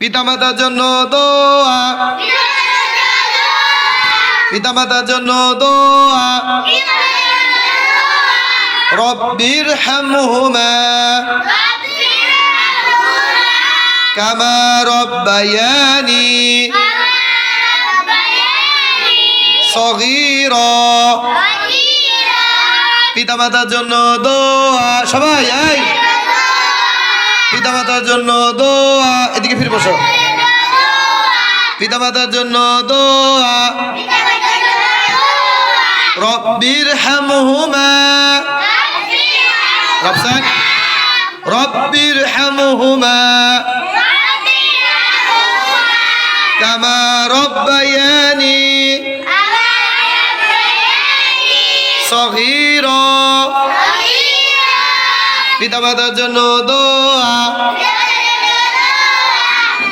পিতামাতার জন্য দোয়া। পিতামাতার জন্য দোয়া। রব্বির হামহুমা। কামা রব্বায়ানি। সগীরা। পিতামাতার জন্য দোয়া। সবাই, এই। পিতামাতার জন্য দোয়া। এদিকে ফিরে বসো। পিতামাতার জন্য দোয়া। রব্বির হামহুমা। রবসান রব্বির হামহুমা। কামা রব্বায়ানি। সগীরা। পিতামাতার জন্য দোয়া।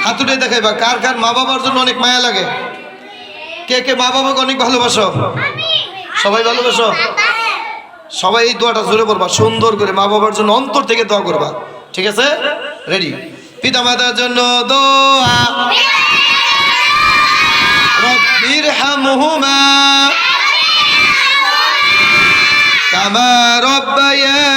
হাতুড়ে দেখাইবা কার কার মা বাবার জন্য অনেক মায়া লাগে। কে কে মা বাবাকে অনেক ভালোবাসো? সবাই ভালোবাসো? সবাই এই দোয়াটা জোরে পড়বা সুন্দর করে মা বাবার জন্য অন্তর থেকে দোয়া করবা। ঠিক আছে? রেডি পিতা মাতার জন্য দোয়া। রব্বির কামা রব্বায়ানি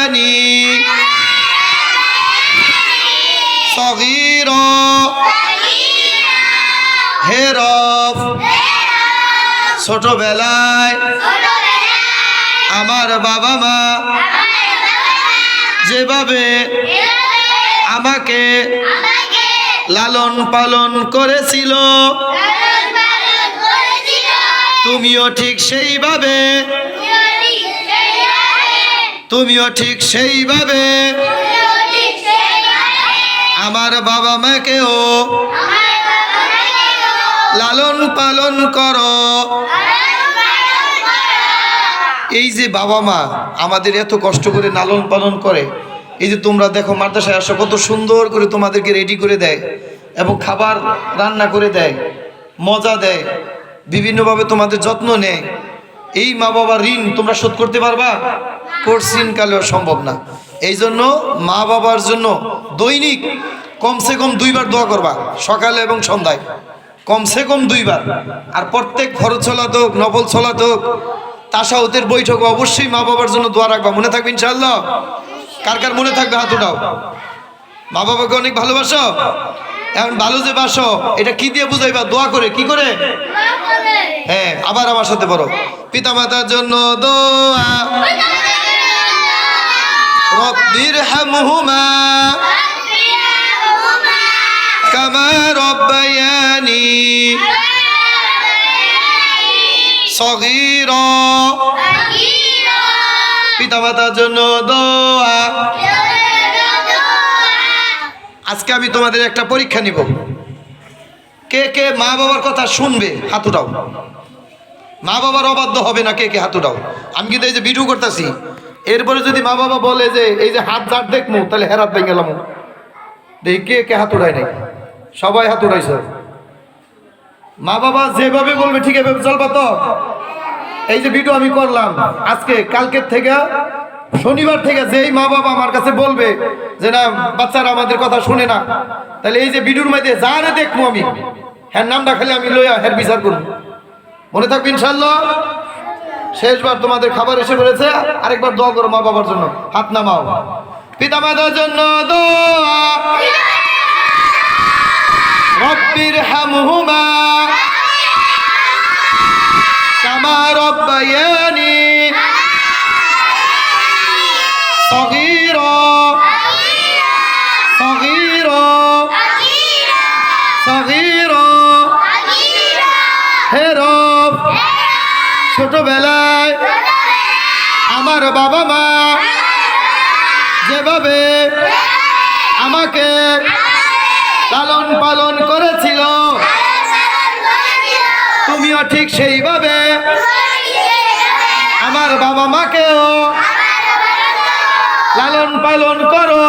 ছোটবেলায় আমার বাবা মা যেভাবে আমাকে লালন পালন করেছিল তুমিও ঠিক সেইভাবে তুমিও ঠিক সেইভাবে। আমার বাবা মাকেও লালন পালন করো। এই যে বাবা মা আমাদের এত কষ্ট করে লালন পালন করে, এই যে তোমরা দেখো মাদ্রাসায় আসো, কত সুন্দর করে তোমাদেরকে রেডি করে দেয় এবং খাবার রান্না করে দেয়, মজা দেয়, বিভিন্নভাবে তোমাদের যত্ন নেয়। এই মা বাবার ঋণ তোমরা শোধ করতে পারবা? কোর্সিন কালেও সম্ভব না। এই জন্য মা বাবার জন্য দৈনিক কমসে কম দুইবার দোয়া করবা, সকালে এবং সন্ধ্যায়। কমসে কম দুইবার। আর প্রত্যেক ফরজ ছলাত হোক নফল ছলাত হোক, তাসাউতের বৈঠক অবশ্যই মা বাবার জন্য দোয়া রাখবা। মনে থাকবে ইনশাল্লাহ কার কার মনে থাকবে হাত উঠাও। মা বাবাকে অনেক ভালোবাসো? এখন ভালো যে বাসো, এটা কি দিয়ে বুঝাইবা? দোয়া করে, কি করে? হ্যাঁ আবার আমার সাথে বলো পিতা মাতার জন্য দোয়া। রব্বির হামহুমা। কামা রব্বায়ানি সগীরা পিতা মাতার জন্য দোয়া। আজকে আমি তোমাদের একটা পরীক্ষা নিব। কে কে মা বাবার কথা শুনবে, হাত উঠাও। মা বাবার অবাধ্য হবে না কে কে হাত উঠাও। আমি কিন্তু এই যে ভিডিও করতেছি, এরপরে যদি মা বাবা বলে যে, এই যে হাত ঝাড় দেখমু, তাহলে হেরাত ভেঙে গেলাম দেখি কে কে হাত উঠায় নাই। সবাই হাত উঠাইছে। মা বাবা যেভাবে বলবে ঠিক এভাবে চলবা তো। এই যে ভিডিও আমি করলাম, আজকে, কালকের থেকে, শনিবার থেকে যেই মা বাবা আমার কাছে বলবে যে, না, বাচ্চারা আমাদের কথা শুনে না। তাহলে এই যে ভিডিওর মধ্যে যারে দেখব আমি হ্যাঁ নামটা খালি আমি লইয়া হ্যাঁ বিচার করব। মনে থাকবে ইনশাল্লাহ শেষবার তোমাদের খাবার এসে পড়েছে, আরেকবার দোয়া করো মা বাবার জন্য। হাত নামাও। পিতা মাতার জন্য দোয়া। রব্বির হামহুমা কামা রব্বায়ানি। সগীরা। সগীরা। সগীরা। হে ছোটবেলায় আমার বাবা মা যেভাবে আমাকে লালন পালন করেছিল। তুমিও ঠিক সেইভাবে আমার বাবা মাকেও লালন পালন করো।